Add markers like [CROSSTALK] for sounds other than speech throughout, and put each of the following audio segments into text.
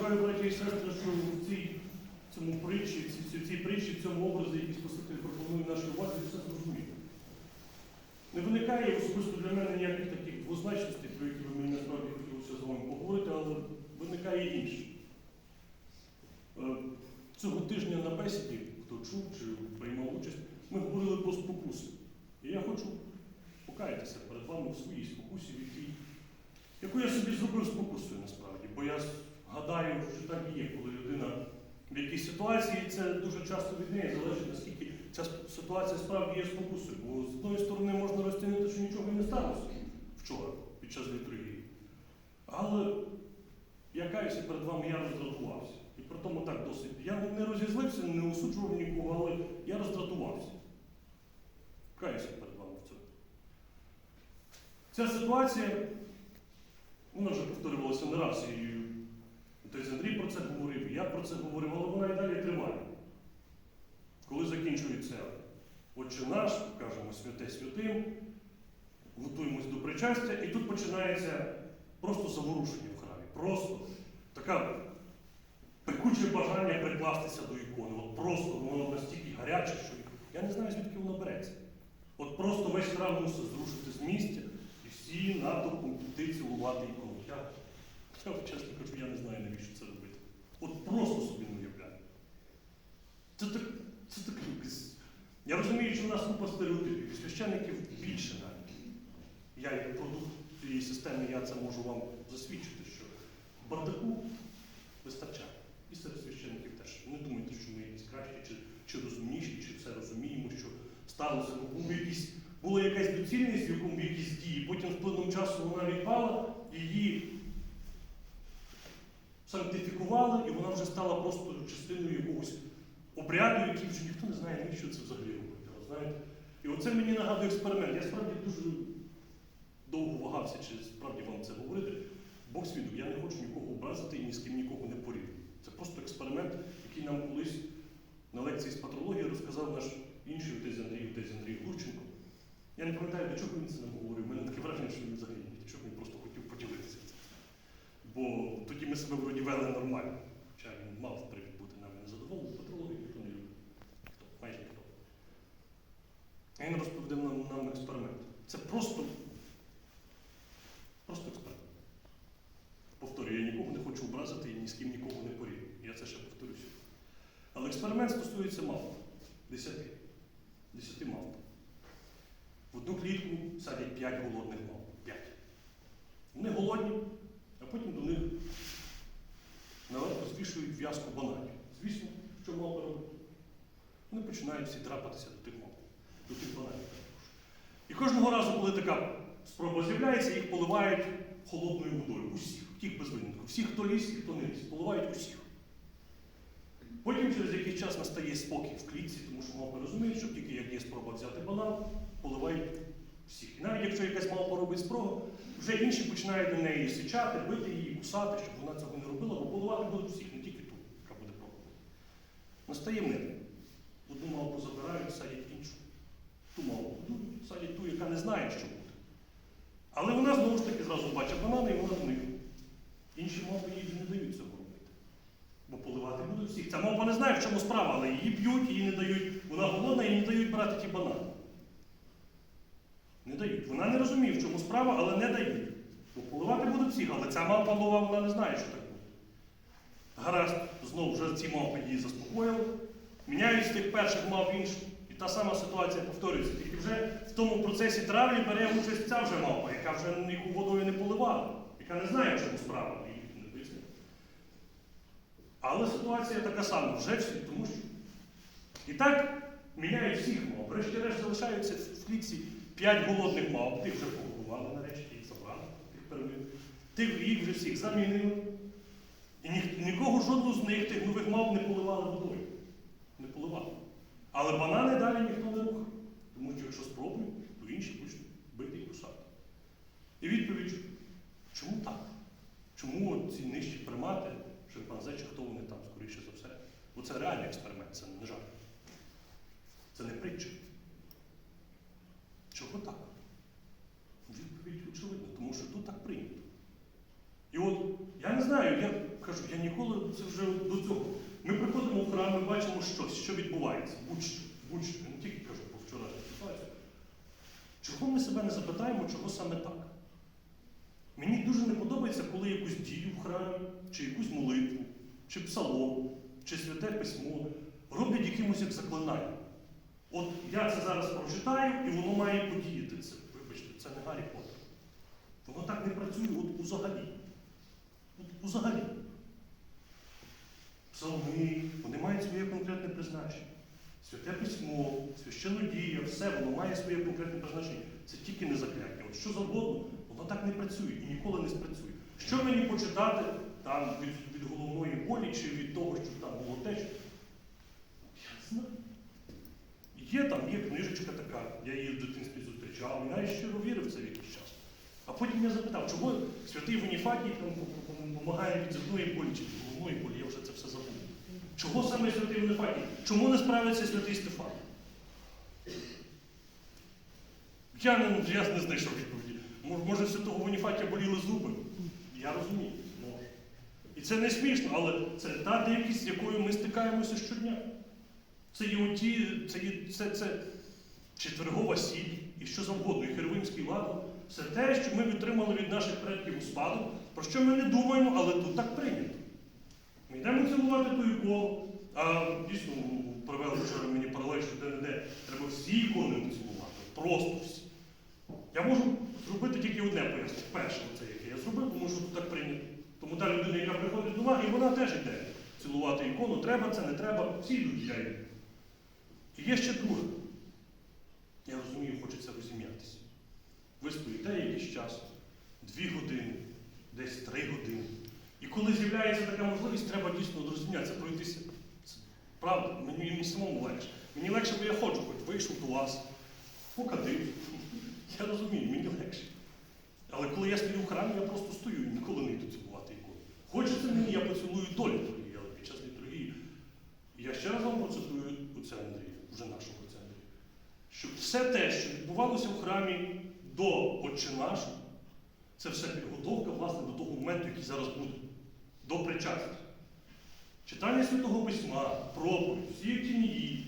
вважаю, браті і сестри, що в цій цьому притчі, ці- ці- цій притчі, в цьому образі, який Спаситель пропонує нашій увазі, все зрозуміло. Не виникає особисто для мене ніяких таких двозначностей, про які би мені насправді хотілося з вами поговорити, але виникає інше. Е, Цього тижня на бесіді, хто чув чи приймав участь, ми говорили про спокуси. І я хочу покаятися перед вами в своїй спокусі, в якій, яку я собі зробив спокусою насправді. Бо я гадаю, що так і є, коли людина в якійсь ситуації, це дуже часто від неї залежить, наскільки ця ситуація справді є спокусою. Бо з одної сторони можна розцінити, що нічого не сталося вчора під час літургії. Але я каюся перед вами, я роздратувався. І при тому так досить. Я не розізлився, не осуджував нікого, але я роздратувався. Каюся перед вами в цьому. Ця ситуація, вона вже повторювалася не раз, і отець Андрій про це говорив, і я про це говорив, але вона і далі триває. Коли закінчується Отче наш, кажемо святе святим, готуємось до причастя, і тут починається просто заворушення в храмі. Просто така пекуче бажання прикластися до ікони. От просто воно настільки гаряче, що я не знаю, звідки воно береться. От просто весь храм мусить зрушити з місця і всі натовпом піти цілувати ікону. Я, я чесно кажу, я не знаю, навіщо це робити. От просто собі не уявляю. Це так, це так якось. Я розумію, що в нас купа стереотипів, священників більше навіть. Я як продукт цієї системи, я це можу вам засвідчити, що бардаку вистачає. І серед священників теж. Не думайте, що ми якісь кращі, чи, чи розумніші, чи все розуміємо, що сталося. Був якийсь, була якась доцільність в якому якісь дії, потім з плином часу вона відпала, її сантифікували, і вона вже стала просто частиною якогось обряду, який вже ніхто не знає, навіщо це взагалі робити. Знаєте? І оце мені нагадує експеримент. Я справді дуже довго вагався, чи справді вам це говорити. Бог свідок, я не хочу нікого образити і ні з ким нікого не порівнюю. Це просто експеримент, який нам колись на лекції з патрології розказав наш інший отець Андрій, отець Андрій Гурченко. Я не пам'ятаю, до чого він це нам говорив. У мене таке враження, що він взагалі ні до чого він просто хотів поділитися. Бо тоді ми себе вроді вели нормально. Хоча він мав привід бути нами незадоволений, патрологію ніхто не любить. Ніхто, майже ніхто. Він розповідав нам, нам експеримент. Це просто, просто експеримент. Повторюю, я нікого не хочу образити і ні з ким нікого не порівнюю. Я це ще повторюся. Але експеримент стосується мавп. Десяти. Десяти мавп. В одну клітку садять п'ять голодних мавп. П'ять. Вони голодні, а потім до них наверх розвішують в'язку бананів. Звісно, що мавпи роблять? Вони починають всі трапитися до тих мавп, до тих бананів. І кожного разу, коли така спроба з'являється, їх поливають холодною водою. Усіх, тих без винятку. Всіх, хто ліс хто не ліс, поливають усіх. Потім через якийсь час настає спокій в клітці, тому що мавпи розуміють, що тільки як є спроба взяти банан, поливають всіх. І навіть якщо якась мавпа робить спробу, вже інші починають на неї сичати, бити її, кусати, щоб вона цього не робила, бо поливати будуть всіх, не тільки ту, яка буде пробувати. Настає мир. Одну мавпу забирають, садять іншу. Ту мавпу будуть, садять ту, яка не знає, що буде. Але вона знову ж таки зразу бачить банани і вона до них. Інші мавпи їй не дають цього робити. Бо поливати будуть всіх. Ця мавпа не знає, в чому справа, але її б'ють, їй не дають. Вона голодна і не дають брати ті банани. Не дають. Вона не розуміє, в чому справа, але не дають. Бо поливати будуть всіх, але ця мавпа нова, вона не знає, що так буде. Гаразд, знову вже ці мавпи її заспокоїли. Міняють з тих перших мавп іншу. І та сама ситуація повторюється. Тільки вже в тому процесі травлі бере участь ця вже мавпа, яка вже їх водою не поливала, яка не знає, чому справа. Але ситуація така сама, вже всі, тому що. І так міняють всіх мав. Врешті-решт залишаються в клітці п'ять голодних мав. Тих вже погодували нарешті, їх забрали, тих перемів. Тих їх вже всіх замінили. І ні, нікого жодну з них тих нових мав не поливали водою. Не поливали. Але банани далі ніхто не рухав. Тому що якщо спробують, то інші почнуть бити і кусати. І відповідь, чому так? Чому ці нижчі примати, шимпанзе, чи хто вони там, скоріше за все? Бо це реальний експеримент, це не жарт. Це не притча. Чого так? Відповідь очевидна, тому що тут так прийнято. І от я не знаю, я кажу, я ніколи це вже до цього. Ми приходимо в храм, ми бачимо щось, що відбувається. Будь-що, будь-що. Я не тільки кажу про вчорашню ситуацію. Чого ми себе не запитаємо, чого саме так? Мені дуже не подобається, коли якусь дію в храмі, чи якусь молитву, чи псалом, чи святе письмо роблять якимось як заклинання. От я це зараз прочитаю, і воно має подіяти це. Вибачте, це не Гаррі Поттер. Воно так не працює от узагалі. От узагалі. Псалми, вони мають своє конкретне призначення. Святе письмо, священодія, все, воно має своє конкретне призначення. Це тільки не закляття. От що завгодно, воно так не працює і ніколи не спрацює. Що мені почитати там від, від головної болі чи від того, що там було те, що. Я не знаю. Є там, є книжечка така, я її в дитинстві зустрічав, навіть щиро вірив в це якийсь час. А потім я запитав, чого святий Ваніфатій там допомагає від зубної болі чи головної болі, я вже це все забув. Чого саме святий Ваніфатій? Чому не справиться святий Стефан? Я не, я не знайшов відповіді. Може, святого Ваніфатія боліли зуби? Я розумію. Може. І це не смішно, але це та дикість, з якою ми стикаємося щодня. Це є оті, це це, це четвергова сіль і що завгодно, і херовимський ладан. Все те, що ми відтримали від наших предків у спадок, про що ми не думаємо, але тут так прийнято. Ми йдемо цілувати ту ікону, а дійсно провели вчора мені паралель, що де-не-де треба всі ікони цілувати, просто всі. Я можу зробити тільки одне пояснення. Перше, це яке я зробив, тому що тут так прийнято. Тому та людина, яка приходить до уваги, вона теж йде цілувати ікону. Треба це, не треба, всі йдуть я йду. І є ще друге. Я розумію, хочеться розім'ятися. Якийсь час, дві години, десь три години. І коли з'являється така можливість, треба дійсно розім'ятися, пройтися. Це правда, мені, мені самому легше. Мені легше, бо я ходжу, хоч вийшов до вас, покадив. [LAUGHS] Я розумію, мені легше. Але коли я стою в храмі, я просто стою і ніколи не йду цілувати ікону. Хочеться мені, я поцілую долю твої, але під час літургії. Я ще раз вам процитую отця Андрія, вже нашого отця Андрія. Що все те, що відбувалося в храмі до Отче нашого, це все підготовка, власне, до того моменту, який зараз буде, до причастя. Читання Святого Письма, проповідь, всі тінії,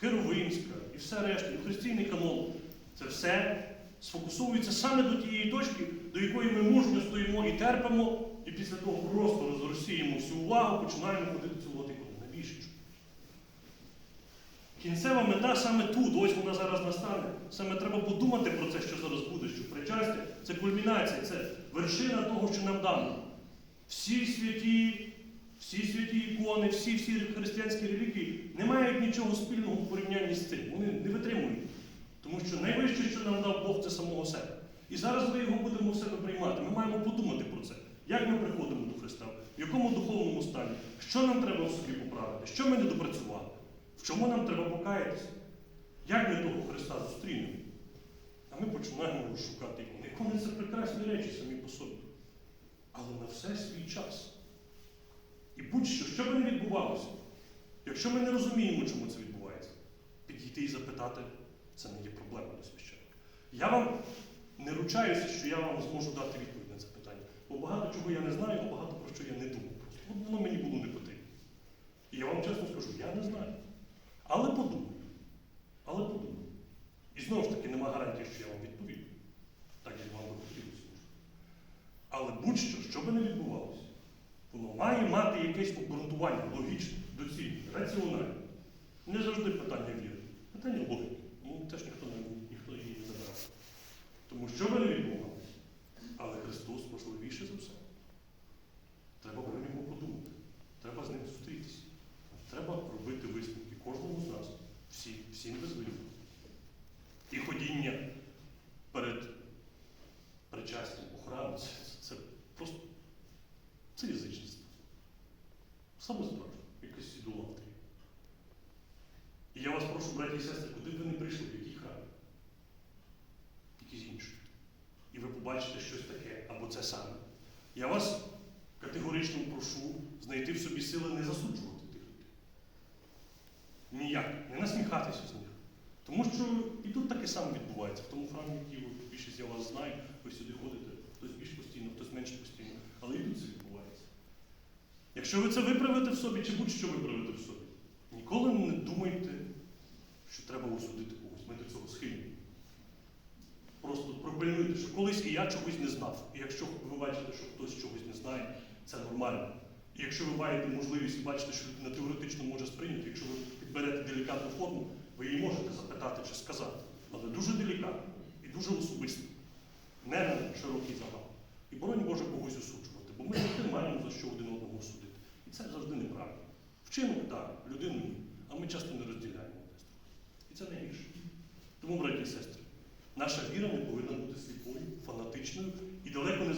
Херовимська і все решта, і христійний канон, це все сфокусовується саме до тієї точки, до якої ми мужньо стоїмо і терпимо, і після того просто розросіємо всю увагу, починаємо ходити цілувати ікону. Не більше. чого. Кінцева мета саме тут, ось вона зараз настане. Саме треба подумати про це, що зараз буде, що причастя це кульмінація, це вершина того, що нам дано. Всі святі, всі святі ікони, всі всі християнські релігії не мають нічого спільного в порівнянні з цим. Вони не витримують. Тому що найвище, що нам дав Бог, це самого себе. І зараз ми його будемо в себе приймати. Ми маємо подумати про це. Як ми приходимо до Христа, в якому духовному стані, що нам треба в собі поправити, що ми не допрацювали, чому нам треба покаятися, як ми того Христа зустрінемо. А ми починаємо шукати ікони. Ікони це прекрасні речі самі по собі. Але на все свій час. І будь-що, що би не відбувалося, якщо ми не розуміємо, чому це відбувається, підійти і запитати, це не є проблема до священника. Я вам не ручаюся, що я вам зможу дати відповідь на це питання. Бо багато чого я не знаю, а багато про що я не думав. Воно мені було не потрібно. І я вам чесно скажу, я не знаю. Але подумаю. Але подумаю. І знову ж таки, нема гарантії, що я вам відповім. Так як вам би хотілося. Але будь-що, що би не відбувалося, воно має мати якесь обґрунтування логічне, доцільне, раціональне. Не завжди питання віри. Питання логіки. Ну, теж ніхто, не, ніхто її не забирав. Тому що би не відбувалося. Але Христос важливіше за все. Треба про нього подумати. Треба з ним зустрітися. Треба робити висновки кожному з нас. Всі, всім без винятку. І ходіння перед причастям у храму це, це просто це язичництво. Саме справжнє, якесь ідолатрія. І я вас прошу, браті і сестри, куди б ви не прийшли, в який храм, якийсь інший. І ви побачите щось таке або це саме. Я вас категорично прошу знайти в собі сили не засуджувати тих людей. Ніяк, не насміхатися з них. Тому що і тут таке саме відбувається. В тому храмі, який більшість я вас знаю, ви сюди ходите, хтось більш постійно, хтось менш постійно. Але і тут це відбувається. Якщо ви це виправите в собі, чи будь-що виправите в собі, ніколи не думайте, що треба осудити когось. Ми до цього схильні. Просто пропильнуйте, що колись і я чогось не знав. І якщо ви бачите, що хтось чогось не знає, це нормально. І якщо ви маєте можливість і бачите, що людина теоретично може сприйняти, якщо ви підберете делікатну форму, ви її можете запитати чи сказати. Але дуже делікатно і дуже особисто. Не на широкий загал. І боронь Боже когось осуджувати, бо ми завжди маємо за що один одного осудити. І це завжди неправильно. Вчинок так, людину ні. А ми часто не розділяємо десь. І це найгірше. Тому, браті і сестри, наша віра не повинна бути сліпою, фанатичною і далеко не